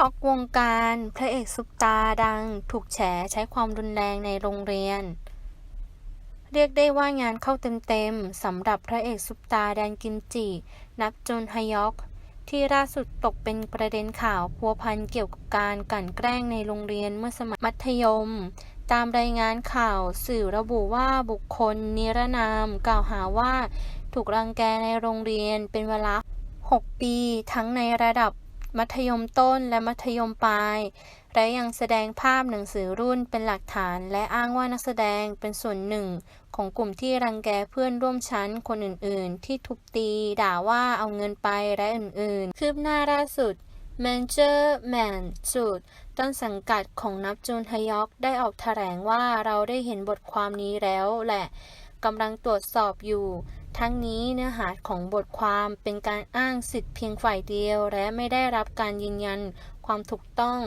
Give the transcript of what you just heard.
ช็อกวงการ พระเอกซุปตาดัง ถูกแฉใช้ความรุนแรงในโรงเรียน เรียกได้ว่างานเข้าเต็มๆสำหรับพระเอกซุปตาแดนกิมจิ นับจนฮยอก ที่ล่าสุดตกเป็นประเด็นข่าวพัวพันเกี่ยวกับการกลั่นแกล้งในโรงเรียนเมื่อสมัยมัธยม ตามรายงานข่าวสื่อระบุว่าบุคคลนิรนาม กล่าวหาว่า ถูกรังแกในโรงเรียนเป็นเวลา 6 ปี ทั้งในระดับ มัธยมต้นและมัธยมปลาย และยังแสดงภาพหนังสือรุ่นเป็นหลักฐาน และอ้างว่านักแสดงเป็นส่วนหนึ่ง ของกลุ่มที่รังแกเพื่อนร่วมชั้นคนอื่น ๆ ที่ทุบตี ด่าว่าเอาเงินไปและอื่น ๆ คืบหน้าล่าสุด Management สุดต้นสังกัดของนับจูนฮยอกได้ออกแถลงว่าเราได้เห็นบทความนี้แล้วแหละกำลังตรวจสอบอยู่ ทั้งนี้เนื้อหาของบทความเป็นการอ้างสิทธิเพียงฝ่ายเดียว และไม่ได้รับการยืนยันความถูกต้อง